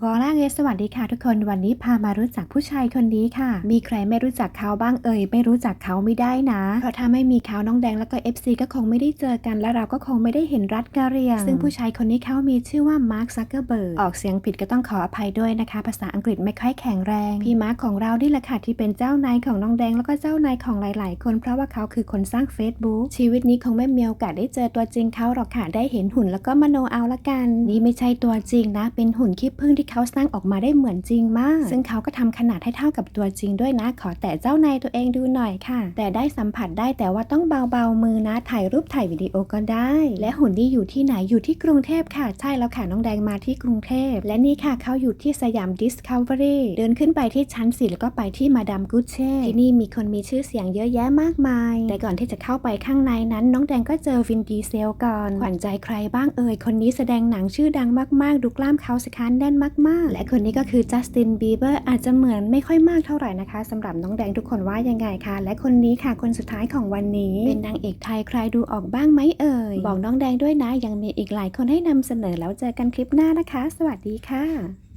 กอล่าเงสวัสดีค่ะทุกคนวันนี้พามารู้จักผู้ชายคนนี้ค่ะ มีใครไม่รู้จักเขาบ้างเอ่ยไม่รู้จักเขาไม่ได้นะ เพราะถ้าไม่มีเขาน้องแดงแล้วก็ FC ก็คงไม่ได้เจอกัน และเราก็คงไม่ได้เห็นรัฐกะเรียง ซึ่งผู้ชายคนนี้เขามีชื่อว่ามาร์คซักเกอร์เบิร์กออกเสียงผิดก็ต้องขออภัยด้วยนะคะ ภาษาอังกฤษไม่ค่อยแข็งแรง พี่มาร์คของเรานี่แหละค่ะที่เป็นเจ้านายของน้องแดงแล้วก็เจ้านายของหลาย ๆ คน เพราะว่าเขาคือคนสร้าง Facebook ชีวิตนี้คงไม่มีโอกาสได้เจอตัวจริงเขาหรอกค่ะได้เห็นหุ่นแล้วก็มโนเอาละกัน นี่ไม่ใช่ตัวจริงนะ เป็นหุ่นขี้ผึ้งที่เขาสร้างออกมาได้เหมือนจริงมาก ซึ่งเขาก็ทำขนาดให้เท่ากับตัวจริงด้วยนะ ขอแต่เจ้านายตัวเองดูหน่อยค่ะ แต่ได้สัมผัสได้แต่ว่าต้องเบาๆมือนะ ถ่ายรูปถ่ายวิดีโอก็ได้ และหุ่นนี่อยู่ที่ไหนอยู่ที่กรุงเทพค่ะ ใช่แล้วค่ะน้องแดงมาที่กรุงเทพ และนี่ค่ะเขาอยู่ที่สยามดิสคัฟเวอรี่เดินขึ้นไปที่ชั้นสี่แล้วก็ไปที่มาดามกุชเช่ที่นี่มีคนมีชื่อเสียงเยอะแยะมากมาย แต่ก่อนที่จะเข้าไปข้างในนั้น น้องแดงก็เจอวินดีเซลก่อนขวัญใจใครบ้างเอ่ยคนนี้แสดงหนังชื่อดังมากๆ ดูกล้ามเขาสกานแน่นมากๆและคนนี้ก็คือจัสตินบีเบอร์อาจจะเหมือนไม่ค่อยมากเท่าไหร่นะคะสำหรับน้องแดงทุกคนว่ายังไงคะและคนนี้ค่ะคนสุดท้ายของวันนี้ เป็นนางเอกไทยใครดูออกบ้างไหมเอ่ยบอกน้องแดงด้วยนะยังมีอีกหลายคนให้นำเสนอแล้วเจอกันคลิปหน้านะคะ สวัสดีค่ะ